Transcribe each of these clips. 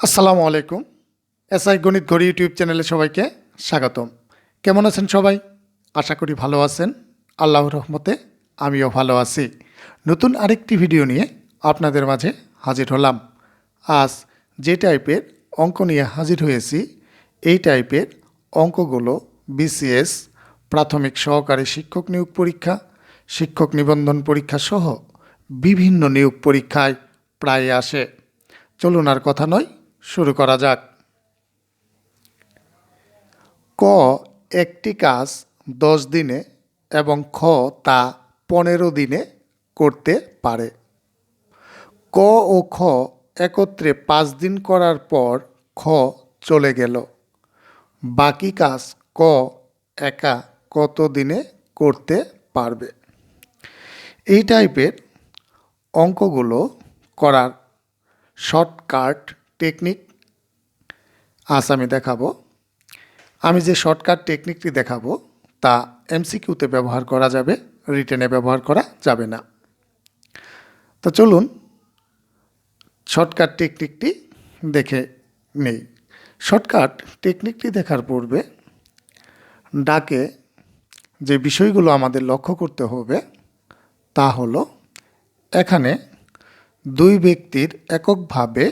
আসসালামু আলাইকুম। এসআই গণিত ঘড়ি ইউটিউব চ্যানেলে সবাইকে স্বাগতম। কেমন আছেন সবাই? আশা করি ভালো আছেন। আল্লাহর রহমতে আমিও ভালো আছি। নতুন আরেকটি ভিডিও নিয়ে আপনাদের মাঝে হাজির হলাম। আজ যে টাইপের অঙ্ক নিয়ে হাজির হয়েছি, এই টাইপের অঙ্কগুলো বিসিএস, প্রাথমিক সহকারী শিক্ষক নিয়োগ পরীক্ষা, শিক্ষক নিবন্ধন পরীক্ষা সহ বিভিন্ন নিয়োগ পরীক্ষায় প্রায় আসে। চলুন আর কথা নয় শুরু করা যাক। ক, একটি কাজ দশ দিনে এবং খ, তা পনেরো দিনে করতে পারে। ক ও খ একত্রে পাঁচ দিন করার পর খ চলে গেল। বাকি কাজ ক একা কত দিনে করতে পারবে? এই টাইপের অঙ্কগুলো করার শর্টকাট টেকনিক আজ আমি দেখাবো। আমি যে শর্টকাট টেকনিকটি দেখাবো, তা এমসিকিউতে ব্যবহার করা যাবে রিটেনে ব্যবহার করা যাবে না। তো চলুন শর্টকাট টেকনিকটি দেখে নেই। শর্টকাট টেকনিকটি দেখার পূর্বে ডাকে যে বিষয়গুলো আমাদের লক্ষ্য করতে হবে, তা হলো, এখানে দুই ব্যক্তির এককভাবে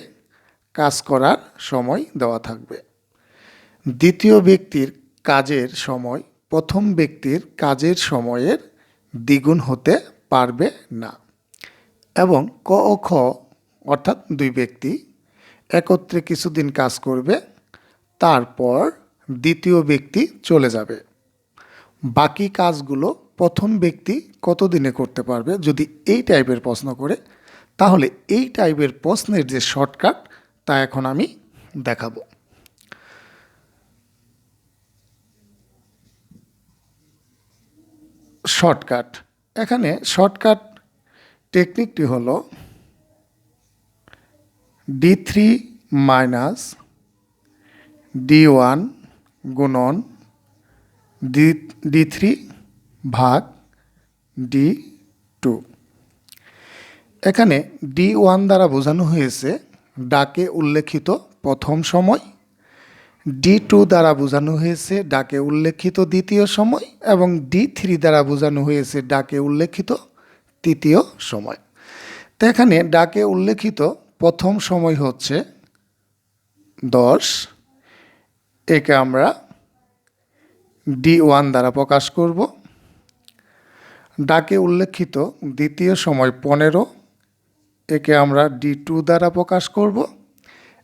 কাজ করার সময় দেওয়া থাকবে। দ্বিতীয় ব্যক্তির কাজের সময় প্রথম ব্যক্তির কাজের সময়ের দ্বিগুণ হতে পারবে না এবং ক ও খ অর্থাৎ দুই ব্যক্তি একত্রে কিছুদিন কাজ করবে, তারপর দ্বিতীয় ব্যক্তি চলে যাবে। বাকি কাজগুলো প্রথম ব্যক্তি কতদিনে করতে পারবে যদি এই টাইপের প্রশ্ন করে, তাহলে এই টাইপের প্রশ্নের যে শর্টকাট তা এখন আমি দেখাবো। শর্টকাট। এখানে শর্টকাট টেকনিকটি হলো D three minus D one গুণন ডি ডি থ্রি ভাগ ডি টু এখানে ডি ওয়ান দ্বারা বোঝানো হয়েছে ডাকে উল্লেখিত প্রথম সময় ডি টু দ্বারা বোঝানো হয়েছে ডাকে উল্লেখিত দ্বিতীয় সময় এবং ডি থ্রি দ্বারা বোঝানো হয়েছে ডাকে উল্লেখিত তৃতীয় সময়। তো এখানে ডাকে উল্লেখিত প্রথম সময় হচ্ছে দশ, একে আমরা ডি ওয়ান দ্বারা প্রকাশ করব। ডাকে উল্লেখিত দ্বিতীয় সময় পনেরো একে আমরা ডি টু দ্বারা প্রকাশ করব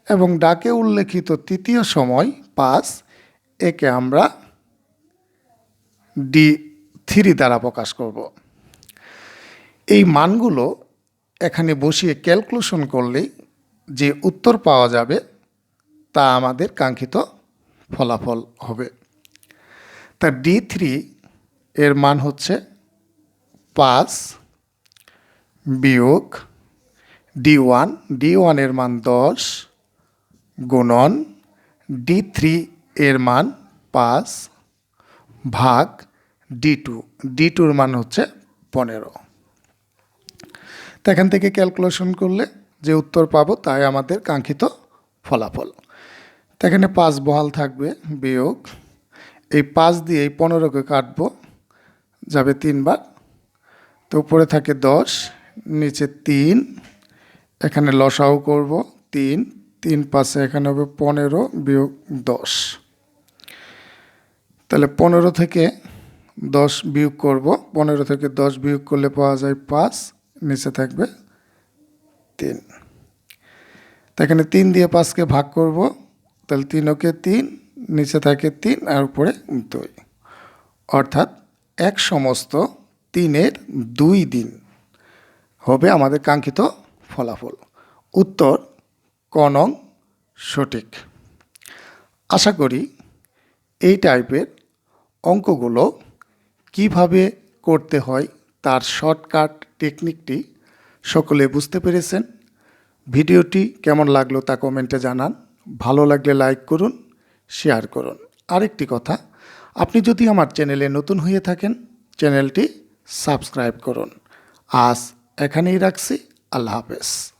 এবং ডাকে উল্লেখিত তৃতীয় সময় পাঁচ, একে আমরা ডি থ্রি দ্বারা প্রকাশ করব। এই মানগুলো এখানে বসিয়ে ক্যালকুলেশন করলেই যে উত্তর পাওয়া যাবে তা আমাদের কাঙ্ক্ষিত ফলাফল হবে। তা ডি থ্রি এর মান হচ্ছে পাঁচ বিয়োগ ডি ওয়ান ডি ওয়ানের মান দশ গুণন ডি থ্রি এর মান পাঁচ ভাগ ডি টু ডি টুর মান হচ্ছে পনেরো। তো এখান থেকে ক্যালকুলেশন করলে যে উত্তর পাবো তাই আমাদের কাঙ্ক্ষিত ফলাফল। তো এখানে পাঁচ বহাল থাকবে বিয়োগ। এই পাঁচ দিয়ে এই পনেরোকে কাটবো, যাবে তিনবার। তো উপরে থাকে দশ, নিচে তিন এখানে লসাও করব তিন তিন পাশে এখানে হবে পনেরো বিয়োগ দশ। তাহলে পনেরো থেকে দশ বিয়োগ করব। পনেরো থেকে দশ বিয়োগ করলে পাওয়া যায় পাঁচ, নিচে থাকবে তিন। তো এখানে তিন দিয়ে পাঁচকে ভাগ করব। তাহলে তিন ওকে তিন, নিচে থাকে তিন আর উপরে দুই। অর্থাৎ এক সমস্ত তিনের দুই দিন হবে আমাদের কাঙ্ক্ষিত ফলাফল। উত্তর, কনং, সঠিক। আশা করি এই টাইপের অঙ্কগুলো কীভাবে করতে হয় তার শর্টকাট টেকনিকটি সকলে বুঝতে পেরেছেন। ভিডিওটি কেমন লাগল তা কমেন্টে জানান। ভালো লাগলে লাইক করুন, শেয়ার করুন। আরেকটি কথা, আপনি যদি আমার চ্যানেলে নতুন হয়ে থাকেন, চ্যানেলটি সাবস্ক্রাইব করুন। আজ এখানেই রাখছি। আল্লাহ হাফেজ।